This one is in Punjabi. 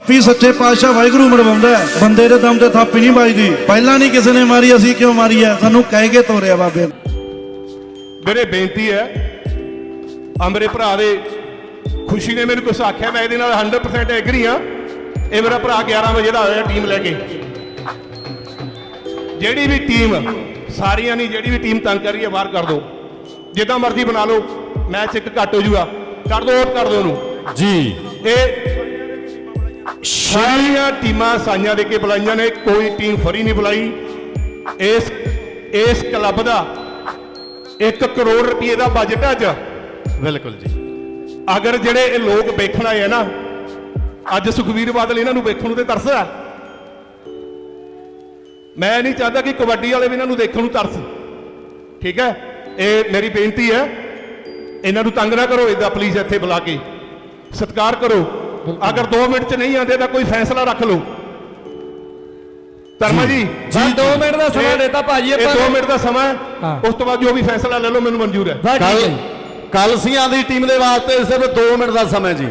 ਵੀ ਸੱਚੇ ਪਾਤਸ਼ਾਹ ਵਾਹਿਗੁਰੂ ਮਰਵਾਉਂਦਾ ਹੈ। ਬੰਦੇ ਦੇ ਦਮ ਤੇ ਥਾਪੀ ਨਹੀਂ ਵੱਜਦੀ। ਪਹਿਲਾਂ ਨਹੀਂ ਕਿਸੇ ਨੇ ਮਾਰੀ ਅਸੀਂ ਕਿਉਂ ਮਾਰੀ ਹੈ? ਸਾਨੂੰ ਕਹਿ ਕੇ ਤੋਰਿਆ ਬਾਬੇ। ਮੇਰੇ ਬੇਨਤੀ ਹੈ ਆ ਮੇਰੇ ਭਰਾ ਦੇ ਖੁਸ਼ੀ ਨੇ ਮੈਨੂੰ ਕੁਝ ਆਖਿਆ ਮੈਂ ਇਹਦੇ ਨਾਲ 100% ਐਗਰੀ ਆ ਇਹ ਮੇਰਾ ਭਰਾ 11 ਵਜੇ ਦਾ ਆਇਆ ਟੀਮ ਲੈ ਕੇ। ਜਿਹੜੀ ਵੀ ਟੀਮ ਸਾਰੀਆਂ ਨਹੀਂ ਜਿਹੜੀ ਵੀ ਟੀਮ ਤੰਗ ਕਰ ਰਹੀ ਹੈ ਬਾਹਰ ਕਰ ਦਿਓ। ਜਿੱਦਾਂ ਮਰਜ਼ੀ ਬਣਾ ਲਓ ਮੈਚ ਇੱਕ ਘੱਟ ਹੋ ਜੂਗਾ। ਕਰ ਦਿਓ ਆਊਟ ਕਰ ਦਿਓ ਉਹਨੂੰ। ਜੀ। ਇਹ ਸਾਰੀਆਂ ਟੀਮਾਂ ਸਾਈਆਂ ਦੇ ਕੇ ਬੁਲਾਈਆਂ ਨੇ ਕੋਈ ਟੀਮ ਫਰੀ ਨਹੀਂ ਬੁਲਾਈ। ਇਸ ਇਸ ਕਲੱਬ ਦਾ 1 ਕਰੋੜ ਰੁਪਏ ਦਾ ਬਜਟ ਹੈ ਅੱਜ। ਬਿਲਕੁਲ ਜੀ। ਅਗਰ ਜਿਹੜੇ ਇਹ ਲੋਕ ਵੇਖਣ ਆਏ ਆ ਨਾ ਅੱਜ ਸੁਖਵੀਰ ਬਾਦਲ ਇਹਨਾਂ ਨੂੰ ਵੇਖਣ ਨੂੰ ਤੇ ਤਰਸਦਾ ਮੈਂ ਨਹੀਂ ਚਾਹਦਾ ਕਿ ਕਬੱਡੀ ਵਾਲੇ ਵੀ ਇਹਨਾਂ ਨੂੰ ਦੇਖਣ ਨੂੰ ਤਰਸ। ਠੀਕ ਹੈ? ਇਹ ਮੇਰੀ ਬੇਨਤੀ ਹੈ ਇਹਨਾਂ ਨੂੰ ਤੰਗ ਨਾ ਕਰੋ ਇਦਾਂ ਪਲੀਜ਼ ਇੱਥੇ ਬੁਲਾ ਕੇ। ਸਤਿਕਾਰ ਕਰੋ। ਅਗਰ 2 ਮਿੰਟ ਚ ਨਹੀਂ ਆਉਂਦੇ ਤਾਂ ਕੋਈ ਫੈਸਲਾ ਰੱਖ ਲਓ ਧਰਮਾ ਜੀ ਬਸ ਦੋ ਮਿੰਟ ਦਾ ਸਮਾਂ ਇਹ- ਦਿੱਤਾ ਭਾਜੀ ਇਹ ਆਪਾਂ 2 ਨੇ। ਮਿੰਟ ਦਾ ਸਮਾਂ। ਉਸ ਤੋਂ ਬਾਅਦ ਜੋ ਵੀ ਫੈਸਲਾ ਲੈ ਲਓ ਮੈਨੂੰ ਮਨਜ਼ੂਰ ਹੈ ਕੱਲ ਜੀ। ਕਲਸੀਆਂ ਦੀ ਟੀਮ ਦੇ ਵਾਸਤੇ ਸਿਰਫ 2 ਮਿੰਟ ਦਾ ਸਮਾਂ ਜੀ